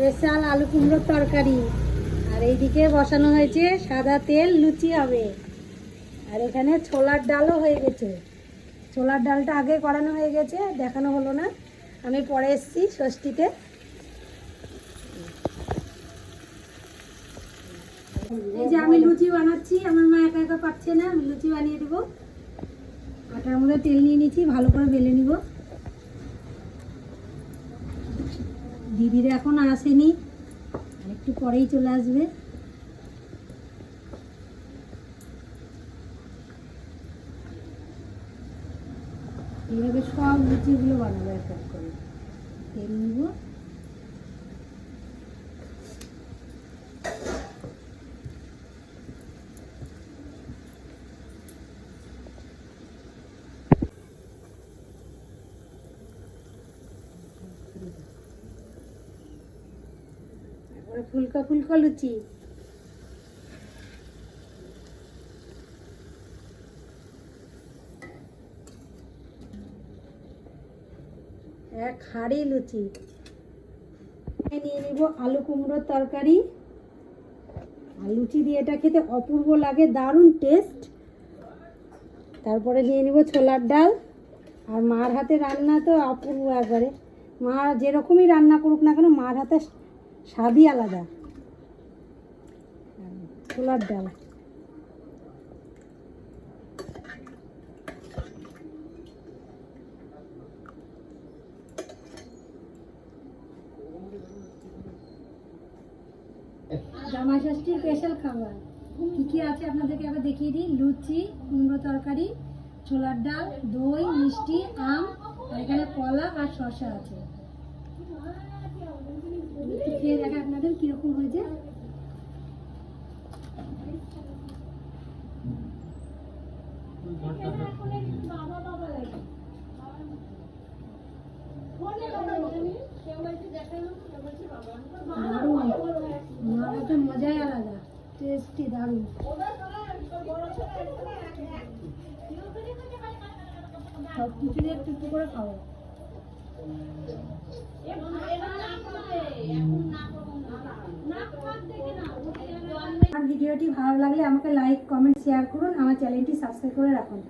Special আলু কুমড়োর তরকারি। আর এইদিকে বসানো হয়েছে সাদা তেল, লুচি হবে আর এখানে ছোলার ডালও হয়ে গেছে। ছোলার ডালটা আগে করানো হয়ে গেছে, দেখানো হলো না। আমি পরে এসছি ষষ্ঠীতে। এই যে আমি লুচি বানাচ্ছি, আমার মা একা একা পাচ্ছে না, আমি লুচি বানিয়ে দেবো। আটার মধ্যে তেল নিয়ে নিচ্ছি, ভালো করে বেলে নিব। দিদিরা এখন আসেনি। একটু পরেই চলে আসবে। এইভাবে সব লুচিগুলো বানাবো এক এক করে। তেল নিব। তারপরে ফুলকা ফুলকা লুচি। এক হাঁড়ি লুচি। নিয়ে নিব আলু কুমড়োর তরকারি। আর লুচি দিয়ে এটা খেতে অপূর্ব লাগে, দারুণ টেস্ট তারপরে নিয়ে নিব ছোলার ডাল। আর মার হাতে রান্না তো অপূর্ব একবারে। মা যেরকমই রান্না করুক না কেন, মার হাতে স্বাদই আলাদা। ছোলার ডাল। জামাই ষষ্ঠীর স্পেশাল খাবার। কী কী আছে আপনাদেরকে আবার দেখিয়ে দিই? লুচি, কুমড়ো তরকারি, ছোলার ডাল, দই, মিষ্টি, আম, আর এখানে কলা আর শসা আছে। খেয়ে দেখা আপনাদের কীরকম হয়েছে। দারুণ। মজাই আলাদা। টেস্টি দারুণ। সব কিছু একটু একটু করে খাব আমার ভিডিওটি ভালো লাগলে আমাকে লাইক কমেন্ট শেয়ার করুন। আমার চ্যানেলটি সাবস্ক্রাইব করে রাখুন।